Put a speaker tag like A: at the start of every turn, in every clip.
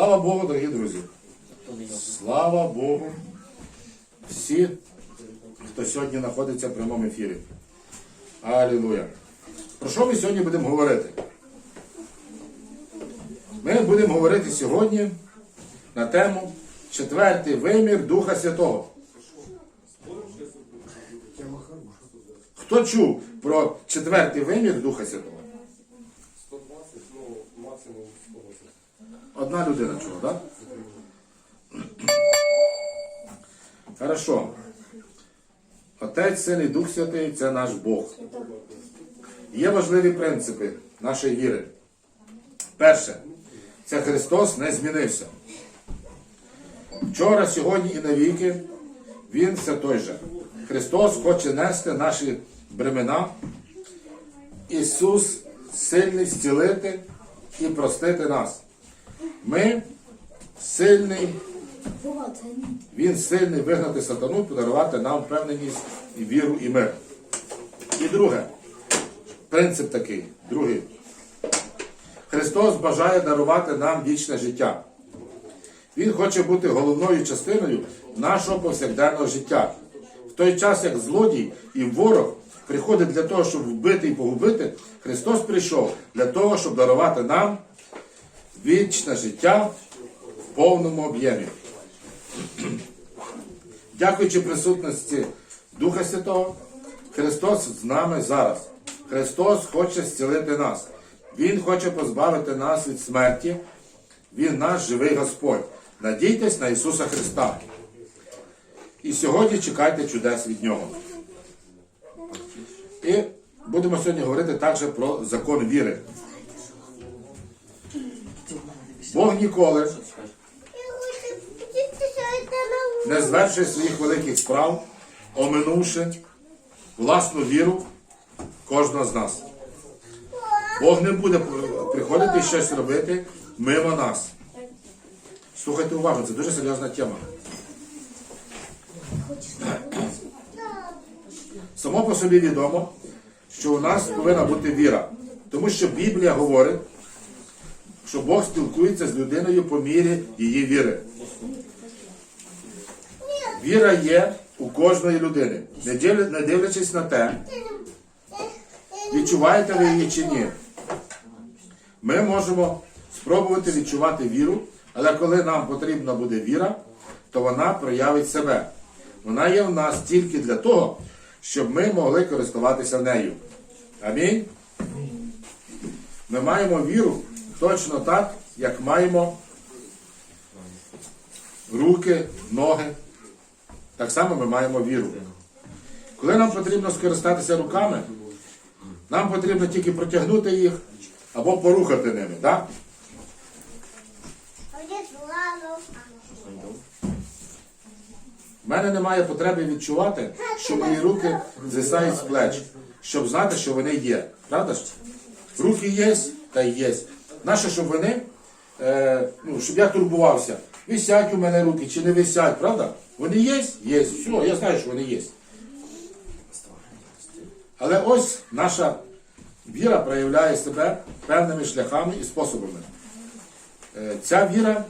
A: Слава Богу, дорогі друзі. Слава Богу. Всі, хто сьогодні знаходиться в прямому ефірі. Алілуя. Про що ми сьогодні будемо говорити? Ми будемо говорити сьогодні на тему четвертий вимір Духа Святого. Хто чув про четвертий вимір Духа Святого? Одна людина чула, так? Хорошо. Отець, Син і Дух Святий це наш Бог. Є важливі принципи нашої віри. Перше, це Христос не змінився. Вчора, сьогодні і навіки Він все той же. Христос хоче нести наші бремена. Ісус сильний зцілити і простити нас. Ми сильний, Він сильний вигнати сатану, подарувати нам впевненість і віру і мир. І друге, принцип такий, другий. Христос бажає дарувати нам вічне життя. Він хоче бути головною частиною нашого повсякденного життя. В той час, як злодій і ворог приходить для того, щоб вбити і погубити, Христос прийшов для того, щоб дарувати нам вічне життя в повному об'ємі. Дякуючи присутності Духа Святого, Христос з нами зараз. Христос хоче зцілити нас. Він хоче позбавити нас від смерті. Він наш живий Господь. Надійтесь на Ісуса Христа. І сьогодні чекайте чудес від Нього. І будемо сьогодні говорити також про закон віри. Бог ніколи не звершує своїх великих справ, оминувши власну віру кожного з нас. Бог не буде приходити і щось робити мимо нас. Слухайте уважно, це дуже серйозна тема. Само по собі відомо, що у нас повинна бути віра. Тому що Біблія говорить, що Бог спілкується з людиною по мірі її віри. Віра є у кожної людини, не дивлячись на те, відчуваєте ви її чи ні. Ми можемо спробувати відчувати віру, але коли нам потрібна буде віра, то вона проявить себе. Вона є в нас тільки для того, щоб ми могли користуватися нею. Амінь. Ми маємо віру точно так, як маємо руки, ноги. Так само ми маємо віру. Коли нам потрібно скористатися руками, нам потрібно тільки протягнути їх або порухати ними. Так? У мене немає потреби відчувати, що мої руки звисають з плеч, щоб знати, що вони є. Правда ж? Руки є, та є. Нащо, щоб вони, е, ну, щоб я турбувався, висять у мене руки чи не висять, правда? Вони є? Є. Все, я знаю, що вони є. Але ось наша віра проявляє себе певними шляхами і способами. Е, Ця віра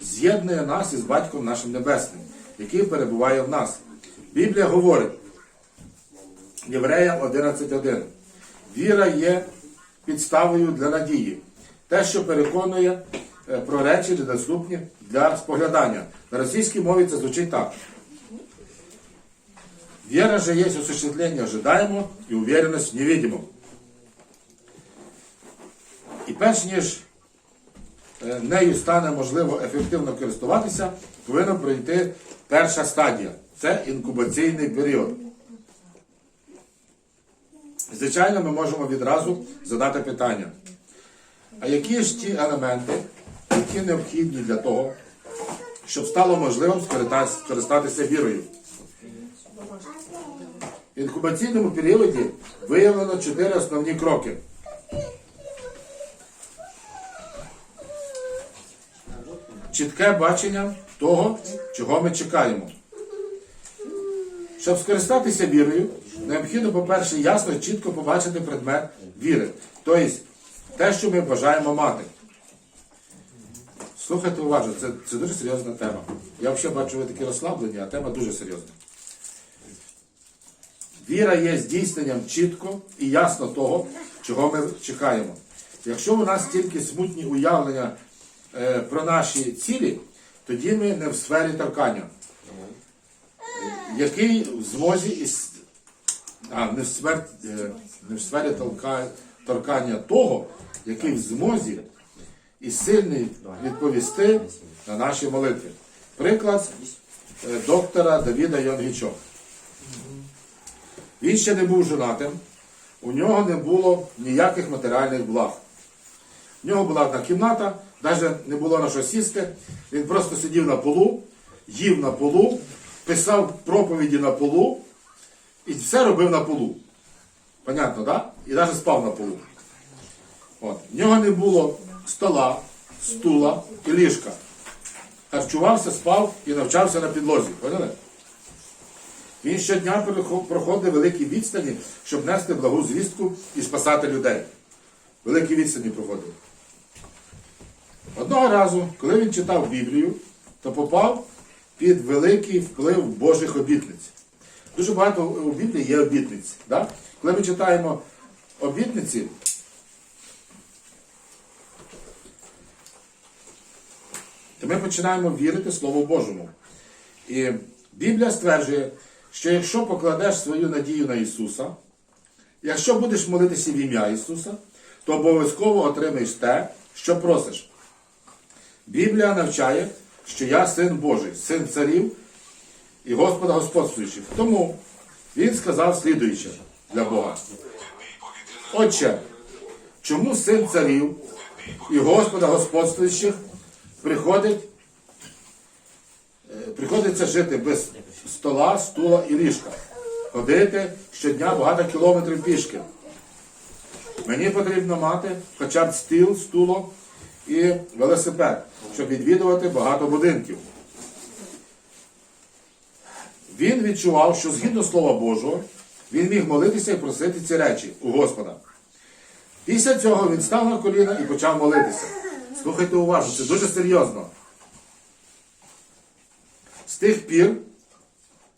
A: з'єднує нас із Батьком нашим Небесним, який перебуває в нас. Біблія говорить Євреям 11.1. Віра є підставою для надії. Те, що переконує е, про речі недоступні для споглядання. На російській мові це звучить так. Вера же есть осуществление ожидаемого і уверенность в невидимом. І перш ніж е, нею стане можливо ефективно користуватися, повинна пройти перша стадія. Це інкубаційний період. Звичайно, ми можемо відразу задати питання. А які ж ті елементи, які необхідні для того, щоб стало можливим скористатися вірою? В інкубаційному періоді виявлено чотири основні кроки. Чітке бачення того, чого ми чекаємо. Щоб скористатися вірою, необхідно, по-перше, ясно і чітко побачити предмет віри, тобто те, що ми бажаємо мати. Слухайте уважно, це, це дуже серйозна тема. Я взагалі бачу, ви такі розслаблені, а тема дуже серйозна. Віра є здійсненням чітко і ясно того, чого ми чекаємо. Якщо у нас тільки смутні уявлення е, про наші цілі, тоді ми не в сфері торкання. Який в змозі із не е, не в сфері торкання того, який в змозі і сильний відповісти на наші молитви. Приклад е, доктора Давіда Йонгічок. Він ще не був женатим, у нього не було ніяких матеріальних благ. В нього була одна кімната, навіть не було на що сісти. Він просто сидів на полу, їв на полу, писав проповіді на полу і все робив на полу. Понятно, так? Да? І навіть спав на полу. От. В нього не було стола, стула і ліжка. Харчувався, спав і навчався на підлозі. Поняли? Він щодня проходив великі відстані, щоб нести благу звістку і спасати людей. Великі відстані проходив. Одного разу, коли він читав Біблію, то попав під великий вплив Божих обітниць. Дуже багато у Біблії є обітниць. Да? Коли ми читаємо обітниці, ми починаємо вірити Слову Божому. І Біблія стверджує, що якщо покладеш свою надію на Ісуса, якщо будеш молитися в ім'я Ісуса, то обов'язково отримаєш те, що просиш. Біблія навчає, що я син Божий, син царів і Господа господствуючих. Тому він сказав слідуюче для Бога. Отче, чому син царів і Господа господствуючих приходить, е, приходиться жити без стола, стула і ліжка, ходити щодня багато кілометрів пішки. Мені потрібно мати хоча б стіл, стуло і велосипед, щоб відвідувати багато будинків. Він відчував, що згідно Слова Божого, він міг молитися і просити ці речі у Господа. Після цього він став на коліна і почав молитися. Слухайте уважно, це дуже серйозно. З тих пір,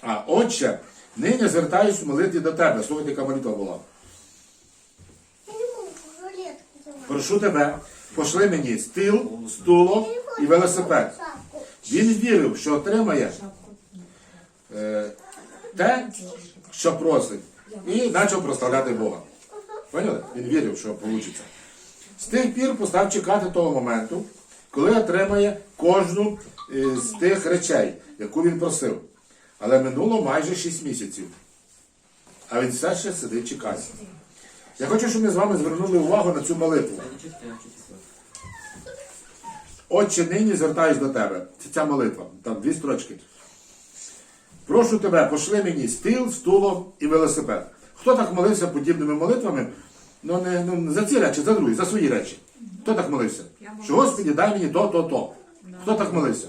A: а отче, нині звертаюсь в молитві до тебе. Слухайте, яка молитва була. Прошу тебе, пошли мені стіл, стуло і велосипед. Він вірив, що отримає е, те, що просить, і почав прославляти Бога. Поняли? Він вірив, що вийде. З тих пір постав чекати того моменту, коли отримає кожну е, з тих речей, яку він просив. Але минуло майже 6 місяців. А він все ще сидить чекає. Я хочу, щоб ми з вами звернули увагу на цю молитву. Отче, нині звертаюсь до тебе. Це ця молитва. Там дві строчки. Прошу тебе, пошли мені стіл, стуло і велосипед. Хто так молився подібними молитвами? Ну не, ну, не за ці речі, за другі, за свої речі. Хто так молився? Що Господі, дай мені то, то, то. Хто так молився?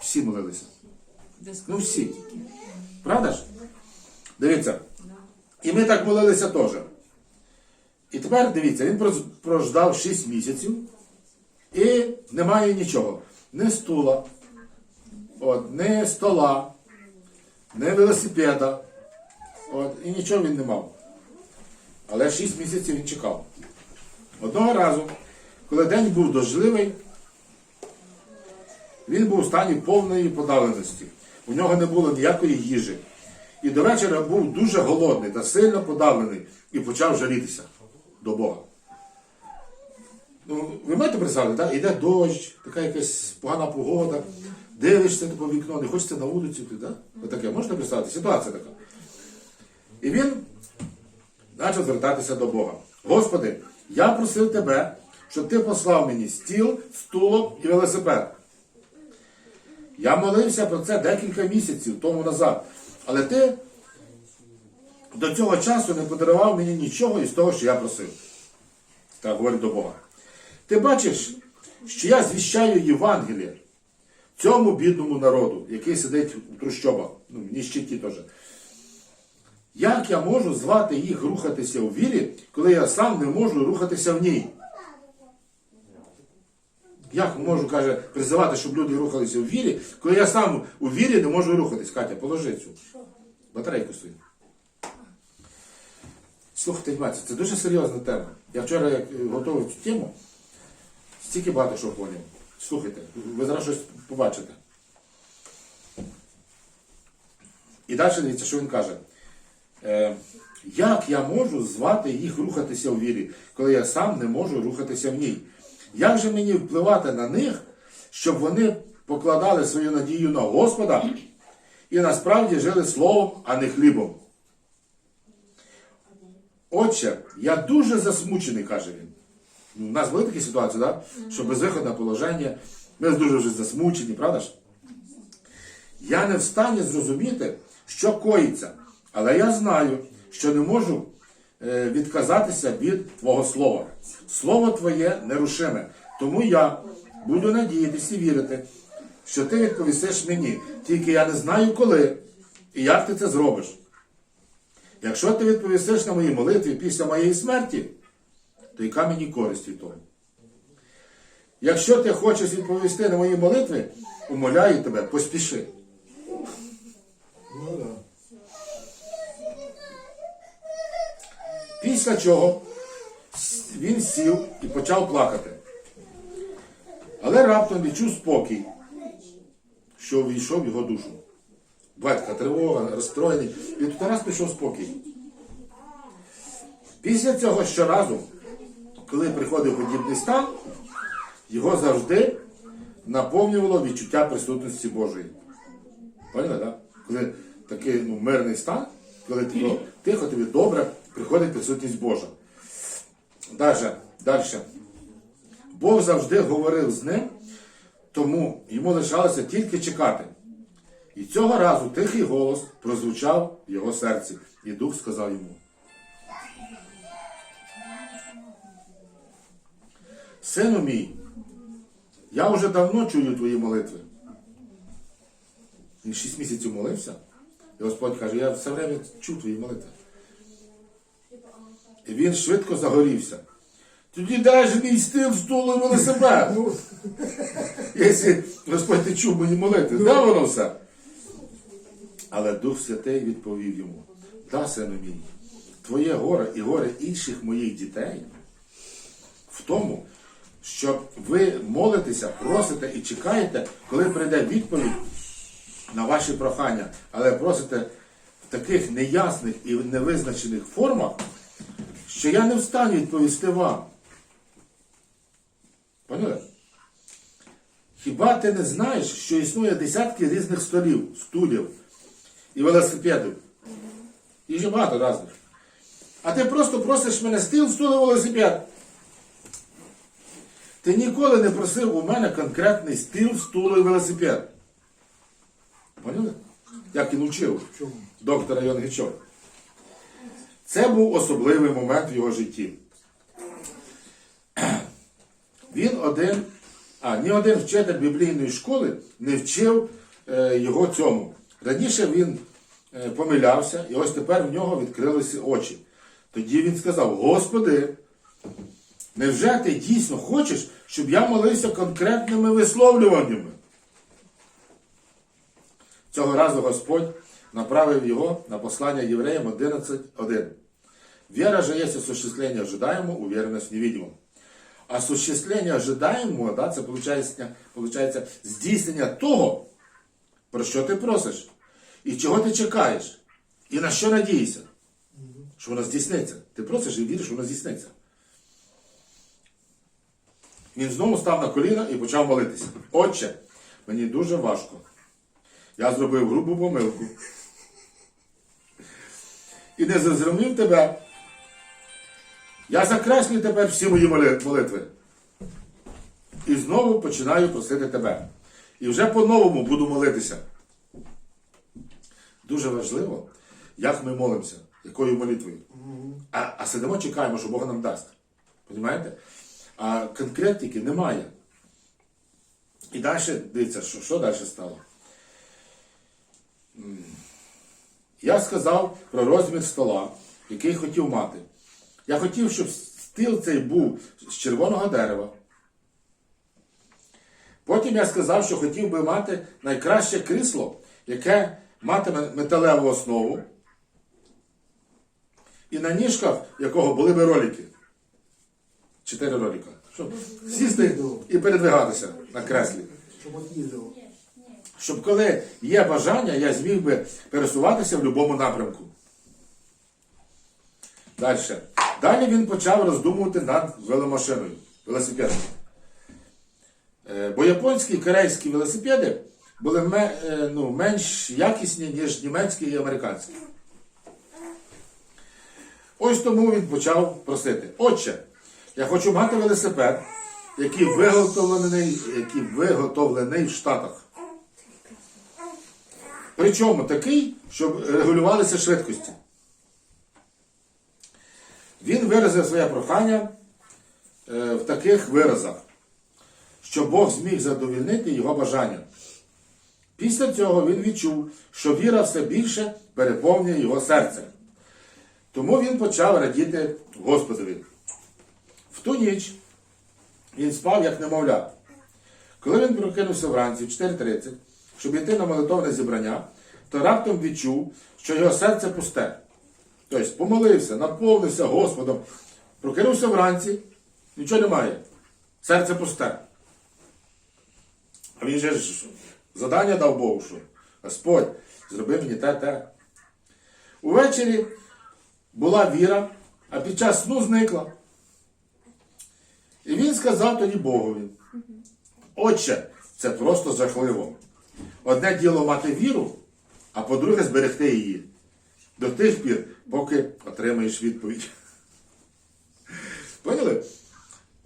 A: Всі молилися. Ну всі. Правда ж? Дивіться. І ми так молилися теж. І тепер дивіться, він прождав 6 місяців і немає нічого. Ні стула, от, ні стола, ні велосипеда. От, і нічого він не мав. Але 6 місяців він чекав. Одного разу, коли день був дождливий, він був у стані повної подавленості. У нього не було ніякої їжі. І до вечора був дуже голодний та сильно подавлений і почав жалітися до Бога. Ну, ви маєте представити, так? Іде дощ, така якась погана погода, дивишся по вікно, не хочеться на вулицю йти, так? Отаке, можете представити? Ситуація така. І він почав звертатися до Бога. Господи, я просив тебе, щоб ти послав мені стіл, стуло і велосипед. Я молився про це декілька місяців тому назад. Але ти до цього часу не подарував мені нічого із того, що я просив. Так говорить до Бога. Ти бачиш, що я звіщаю Євангеліє цьому бідному народу, який сидить у трущобах, ну, в ніщиті теж. Як я можу звати їх рухатися у вірі, коли я сам не можу рухатися в ній? Як можу, каже, призивати, щоб люди рухалися у вірі, коли я сам у вірі не можу рухатись. Катя, положи цю. Батарейку свою. Слухайте, бачите, це дуже серйозна тема. Я вчора як готував цю тему, стільки багато що поняв. Слухайте, ви зараз щось побачите. І далі дивіться, що він каже. Е, як я можу звати їх рухатися у вірі, коли я сам не можу рухатися в ній? Як же мені впливати на них, щоб вони покладали свою надію на Господа і насправді жили словом, а не хлібом? Отче, я дуже засмучений, каже він. Ну, У нас були такі ситуації, да? що безвиходне положення, ми дуже вже засмучені, правда ж? Я не в стані зрозуміти, що коїться, але я знаю, що не можу е, відказатися від Твого слова. Слово Твоє нерушиме. Тому я буду надіятися і вірити, що ти відповісиш мені, тільки я не знаю коли і як ти це зробиш. Якщо ти відповісиш на мої молитві після моєї смерті, то яка мені користь від того? Якщо ти хочеш відповісти на мої молитви, умоляю тебе, поспіши. Після чого він сів і почав плакати. Але раптом відчув спокій, що увійшов в його душу. Батька тривога, розстроєний, і тут раз пішов спокій. Після цього щоразу, коли приходив подібний стан, його завжди наповнювало відчуття присутності Божої. Поняли, так? Коли такий ну, мирний стан, коли тихо, тихо тобі добре, приходить присутність Божа. Далі, далі. Бог завжди говорив з ним, тому йому лишалося тільки чекати. І цього разу тихий голос прозвучав в його серці, і дух сказав йому. Сину мій, я вже давно чую твої молитви. Він шість місяців молився, і Господь каже, я все время чув твої молитви. І він швидко загорівся. Тоді дай же мій стил, стул і велосипед. Якщо Господь ти чув мої молитви, де воно все? Але Дух Святий відповів йому: Да, сину мій, твоє горе і горе інших моїх дітей в тому, що ви молитеся, просите і чекаєте, коли прийде відповідь на ваші прохання, але просите в таких неясних і невизначених формах, що я не встану відповісти вам. Поняли? Хіба ти не знаєш, що існує десятки різних столів, стулів і велосипедів? Їх же багато різних. А ти просто просиш мене стіл, стул і велосипед. Ти ніколи не просив у мене конкретний стіл, стул і велосипед. Поняли? Як він учив доктора Йонгичова. Це був особливий момент в його житті. Він один, а ні один вчитель біблійної школи не вчив е, його цьому. Раніше він е, помилявся, і ось тепер в нього відкрилися очі. Тоді він сказав: Господи, невже ти дійсно хочеш, щоб я молився конкретними висловлюваннями? Цього разу Господь направив його на послання євреям 11.1. Вера же есть осуществление ожидаемого, уверенность в невидимом. Осуществление ожидаемого, да, це получається здійснення того, про що ти просиш, і чого ти чекаєш, і на що надієшся, що воно здійсниться. Ти просиш і віриш, що воно здійсниться. Він знову став на коліна і почав молитися. Отче, мені дуже важко. Я зробив грубу помилку. І не зрозумів тебе. Я закреслюю тепер всі мої молитви. І знову починаю просити тебе. І вже по-новому буду молитися. Дуже важливо, як ми молимося, якою молитвою. А, а сидимо, чекаємо, що Бог нам дасть. Розумієте? А конкретики немає. І далі, дивіться, що, що далі стало? Я сказав про розмір стола, який хотів мати. Я хотів, щоб стіл цей був з червоного дерева. Потім я сказав, що хотів би мати найкраще крісло, яке матиме металеву основу, і на ніжках якого були би ролики. Чотири ролика. Щоб сісти і передвигатися на креслі.
B: Щоб їздило.
A: Щоб коли є бажання, я зміг би пересуватися в будь-якому напрямку. Далі. Далі він почав роздумувати над веломашиною, велосипедом. Е, Бо японські і корейські велосипеди були е, ну, менш якісні, ніж німецькі і американські. Ось тому він почав просити. Отче, я хочу мати велосипед, який виготовлений, який виготовлений в Штатах. Причому такий, щоб регулювалися швидкості. Він виразив своє прохання е, в таких виразах, що Бог зміг задовільнити його бажання. Після цього він відчув, що віра все більше переповнює його серце. Тому він почав радіти Господові. В ту ніч він спав, як немовля. Коли він прокинувся вранці в 4.30, щоб йти на молитовне зібрання, то раптом відчув, що його серце пусте. Тобто помолився, наповнився Господом, прокинувся вранці, нічого немає. Серце пусте. А він же задання дав Богу, що Господь, зроби мені те, те. Увечері була віра, а під час сну зникла. І він сказав тоді Богові. Отче, це просто жахливо. Одне діло мати віру, а по-друге, зберегти її до тих пір, поки отримаєш відповідь. Поняли?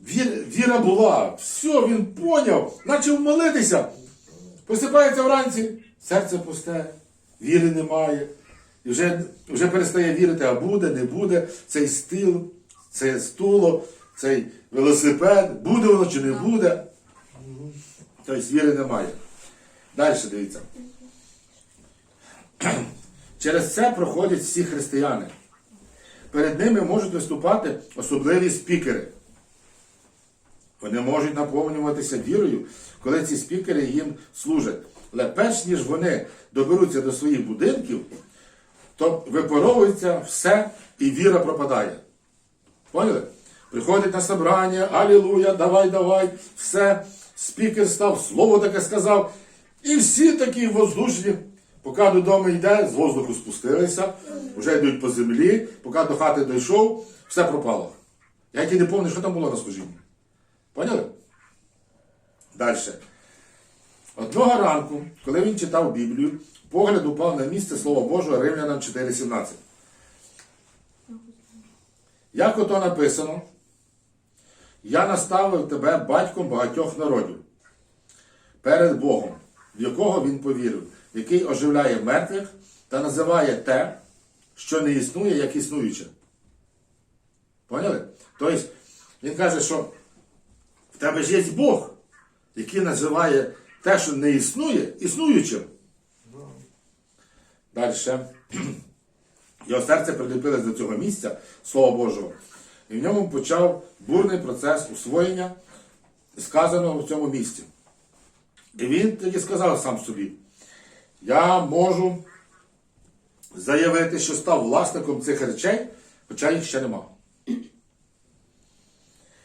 A: Вір, віра була, все, він поняв, почав молитися. Просипається вранці, серце пусте, віри немає. І вже, вже перестає вірити, а буде, не буде, цей стил, це стуло, цей велосипед, буде воно чи не буде. Тобто віри немає. Далі дивіться. Через це проходять всі християни. Перед ними можуть виступати особливі спікери. Вони можуть наповнюватися вірою, коли ці спікери їм служать. Але перш ніж вони доберуться до своїх будинків, то випаровується все і віра пропадає. Поняли? Приходить на собрання, алілуя, давай, давай, все, спікер став, слово таке сказав. І всі такі воздушні, поки додому йде, з воздуху спустилися, вже йдуть по землі, поки до хати дійшов, все пропало. Я ті не пам'ятаю, що там було служінні. Поняли? Далі. Одного ранку, коли він читав Біблію, погляд упав на місце Слова Божого Римлянам 4.17. Як ото написано, я наставив тебе батьком багатьох народів перед Богом, в якого він повірив, який оживляє мертвих та називає те, що не існує, як існуюче. Поняли? Тобто, він каже, що в тебе ж є Бог, який називає те, що не існує, існуючим. Далі. Його серце приліпилось до цього місця, Слова Божого, і в ньому почав бурний процес усвоєння сказаного в цьому місці. І він тоді сказав сам собі: я можу заявити, що став власником цих речей, хоча їх ще нема.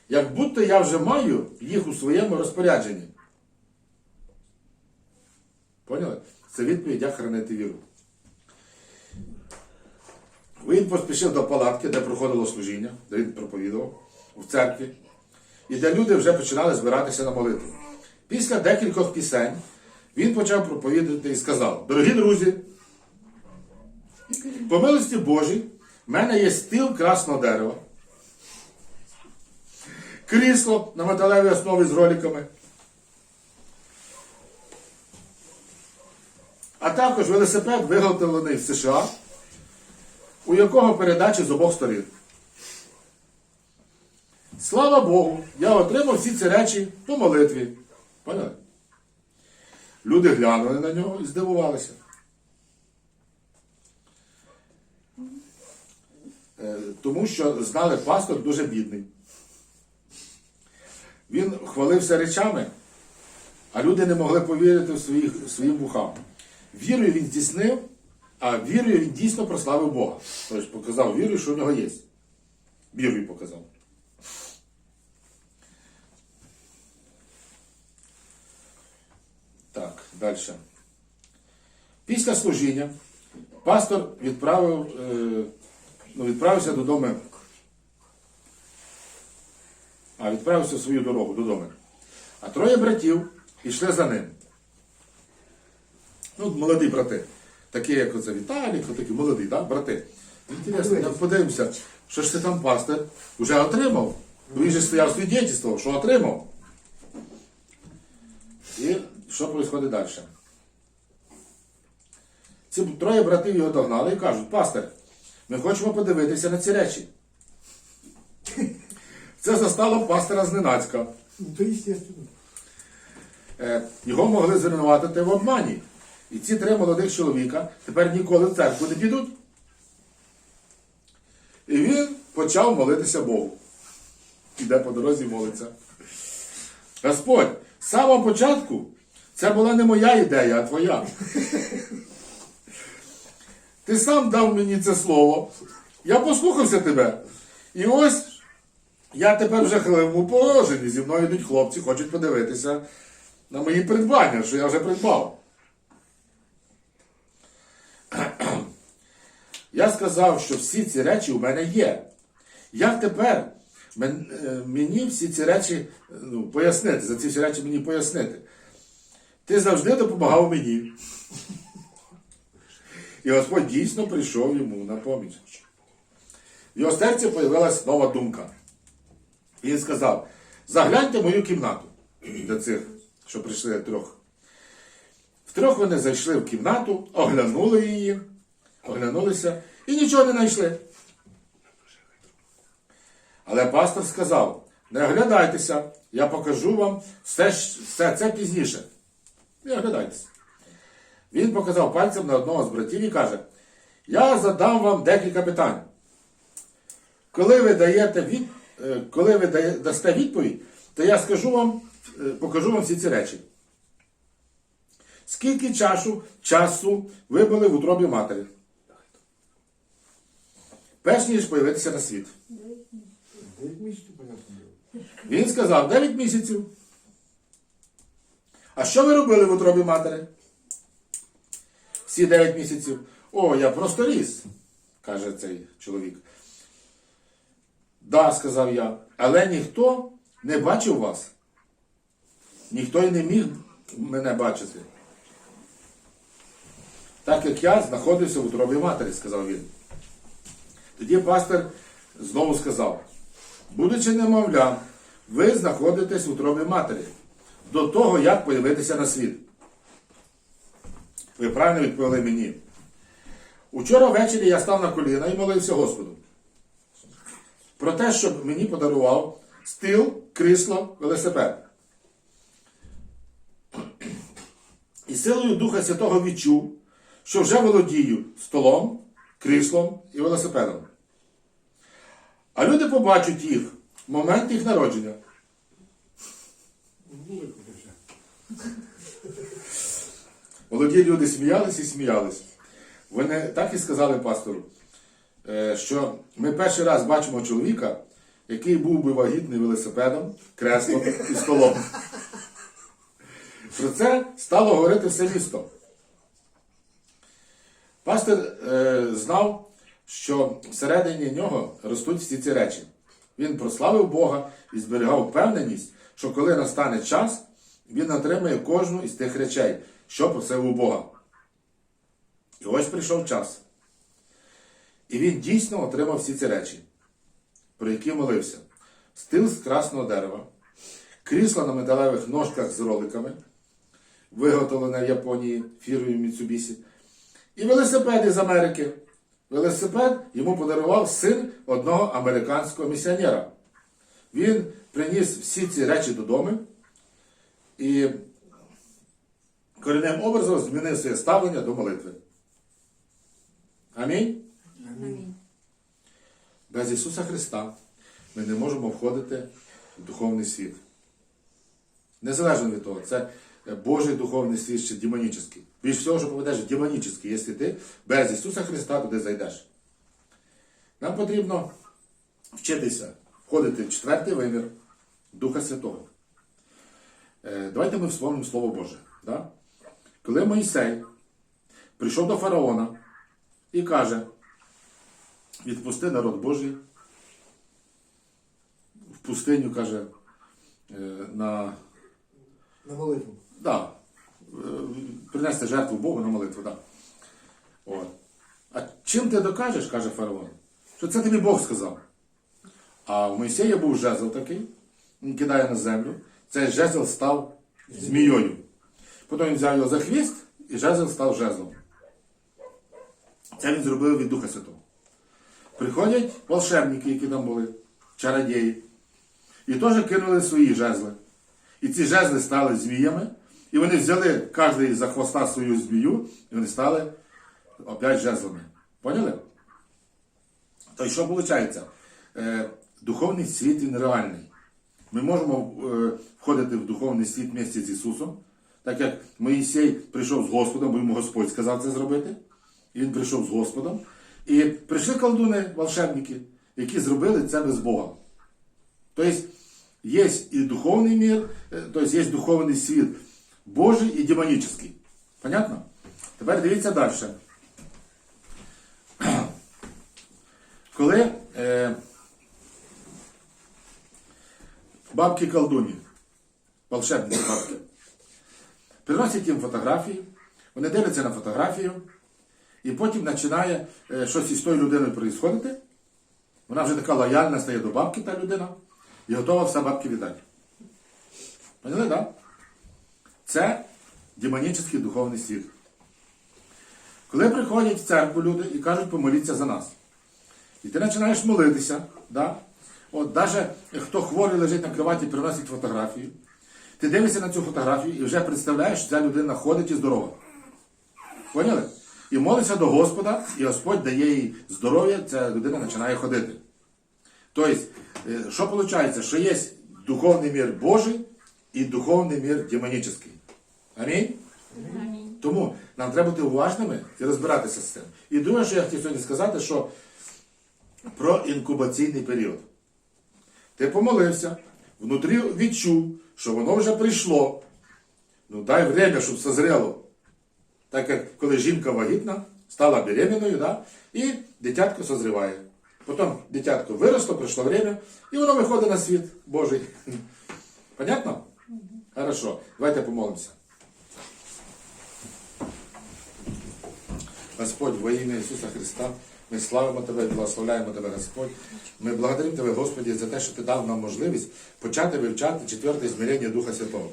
A: Як будто я вже маю їх у своєму розпорядженні. Поняли? Це відповідь, як хранити віру. Він поспішив до палатки, де проходило служіння, де він проповідував, в церкві, і де люди вже починали збиратися на молитву. Після декількох пісень він почав проповідати і сказав: Дорогі друзі, по милості Божій, в мене є стіл красного дерева, крісло на металевій основі з роликами, а також велосипед, виготовлений в США, у якого передачі з обох сторін. Слава Богу, я отримав всі ці речі по молитві. Поняли? Люди глянули на нього і здивувалися. Е, Тому що знали, пастор дуже бідний. Він хвалився речами, а люди не могли повірити в своїх, своїм вухам. Вірою він здійснив, а вірою він дійсно прославив Бога. Тобто показав вірою, що в нього є. Вірою показав. Так, далі. Після служіння пастор відправив, е, ну, відправився додому. А відправився в свою дорогу додому. А троє братів пішли за ним. Ну, молоді брати. Такі, як оце Віталік, такі молоді, так, брати. Інтересно, я подивимося, що ж це там пастир вже отримав. Він же стояв свідетельствував, що отримав. І що відбувається далі? Ці троє братів його догнали і кажуть, пастир, ми хочемо подивитися на ці речі. Це застало пастора зненацька.
B: Ну.
A: Е, Його могли звинуватити в обмані. І ці три молодих чоловіка тепер ніколи в церкву не підуть. І він почав молитися Богу. Іде по дорозі молиться. Господь, з самого початку це була не моя ідея, а твоя. Ти сам дав мені це слово. Я послухався тебе. І ось я тепер вже хилому положенні. Зі мною йдуть хлопці, хочуть подивитися на мої придбання, що я вже придбав. Я сказав, що всі ці речі у мене є. Як тепер е, мені всі ці речі ну, пояснити, за ці всі речі мені пояснити? Ти завжди допомагав мені. І Господь дійсно прийшов йому на поміч. В його серці появилась нова думка. Він сказав: загляньте мою кімнату для цих, що прийшли трьох. Втрьох вони зайшли в кімнату, оглянули її, оглянулися і нічого не знайшли. Але пастор сказав: не оглядайтеся, я покажу вам все, все це пізніше. Не оглядайтеся. Він показав пальцем на одного з братів і каже: Я задам вам декілька питань. Коли ви даєте від, е, коли ви дасте відповідь, то я скажу вам, е, покажу вам всі ці речі. Скільки часу, часу ви були в утробі матері? Перш ніж появитися на світ. Він сказав 9 місяців. А що ви робили в утробі матері? Всі 9 місяців. О, я просто ріс, каже цей чоловік. Да, сказав я, але ніхто не бачив вас. Ніхто й не міг мене бачити. Так як я знаходився в утробі матері, сказав він. Тоді пастор знову сказав: будучи немовлям, ви знаходитесь в утробі матері до того, як появитися на світ. Ви правильно відповіли мені. Учора ввечері я став на коліна і молився Господу. Про те, щоб мені подарував стил, крісло, велосипед. І силою Духа Святого відчув, що вже володію столом, кріслом і велосипедом. А люди побачать їх в момент їх народження.
B: Ну, это все.
A: Молоді люди сміялись і сміялись. Вони так і сказали пастору, е, що ми перший раз бачимо чоловіка, який був би вагітний велосипедом, креслом і столом. Про це стало говорити все місто. Пастор е, знав, що всередині нього ростуть всі ці речі. Він прославив Бога і зберігав впевненість, що коли настане час, він отримає кожну із тих речей, що просив у Бога. І ось прийшов час. І він дійсно отримав всі ці речі, про які молився: стил з красного дерева, крісло на металевих ножках з роликами, виготовлене в Японії фірмою Mitsubishi, і велосипед із Америки. Велосипед йому подарував син одного американського місіонера. Він приніс всі ці речі додому і корінним образом змінив своє ставлення до молитви. Амінь. Без Ісуса Христа ми не можемо входити в духовний світ. Незалежно від того, це Божий духовний світ чи демонічний. Більш всього, що поведеш демонічний, якщо ти без Ісуса Христа туди зайдеш. Нам потрібно вчитися входити в четвертий вимір Духа Святого. Е, Давайте ми вспомнимо Слово Боже. Да? Коли Моїсей прийшов до фараона і каже: відпусти народ Божий в пустиню, каже, е, на
B: На молитву.
A: да, е, принести жертву Богу на молитву. Да. От. А чим ти докажеш, каже фараон, що це тобі Бог сказав. А у Мойсея був жезл такий, він кидає на землю, цей жезл став змією. Потім він взяв його за хвіст, і жезл став жезлом. Це він зробив від Духа Святого. Приходять волшебники, які там були, чародії, і теж кинули свої жезли. І ці жезли стали зміями, і вони взяли кожен за хвоста свою змію, і вони стали опять жезлами. Поняли? То що виходить? Е, духовний світ він реальний. Ми можемо е, входити в духовний світ місті з Ісусом, так як Моїсей прийшов з Господом, бо йому Господь сказав це зробити. І він прийшов з Господом. І прийшли колдуни, волшебники, які зробили це без Бога. Тобто є і духовний мір, е, тобто є духовний світ Божий і демонічний. Понятно? Тепер дивіться далі. Коли е, бабки колдуні, волшебниці бабки, приносять їм фотографії, вони дивляться на фотографію, і потім починає щось із тою людиною відбуватися. Вона вже така лояльна стає до бабки, та людина, і готова все бабки віддати. Поняли, так? Це демонічний духовний світ. Коли приходять в церкву люди і кажуть, помоліться за нас. І ти починаєш молитися, да? От навіть хто хворий лежить на кроваті, приносить фотографію. Ти дивишся на цю фотографію і вже представляєш, що ця людина ходить і здорова. Поняли? І молиться до Господа, і Господь дає їй здоров'я, ця людина починає ходити. Тобто, е, що виходить? Що є духовний мір Божий і духовний мір демонічний. Амінь? Тому нам треба бути уважними і розбиратися з цим. І друге, що я хотів сьогодні сказати, що про інкубаційний період. Ти помолився, внутрі відчув, що воно вже прийшло. Ну дай время, щоб созрело. Так як коли жінка вагітна, стала беременною, да? і дитятко созріває. Потім дитятко виросло, прийшло время, і воно виходить на світ Божий. Понятно? Хорошо. Давайте помолимося. Господь, во ім'я Ісуса Христа, ми славимо Тебе, благословляємо Тебе, Господь. Ми благодаримо Тебе, Господі, за те, що Ти дав нам можливість почати вивчати четверте змірення Духа Святого.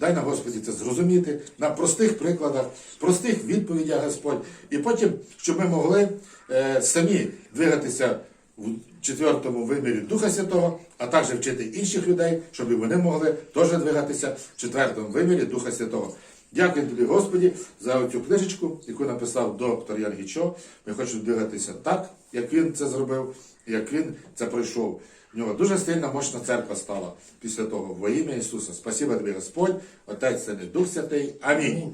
A: Дай нам, Господі, це зрозуміти на простих прикладах, простих відповідях, Господь. І потім, щоб ми могли е, самі двигатися в четвертому вимірі Духа Святого, а також вчити інших людей, щоб вони могли теж двигатися в четвертому вимірі Духа Святого. Дякую тобі, Господі, за цю книжечку, яку написав доктор Ян Гічо. Ми хочемо двигатися так, як він це зробив, як він це пройшов. В нього дуже сильна мощна церква стала після того. Во ім'я Ісуса. Спасибо тобі, Господь, Отець Син і Дух Святий. Амінь.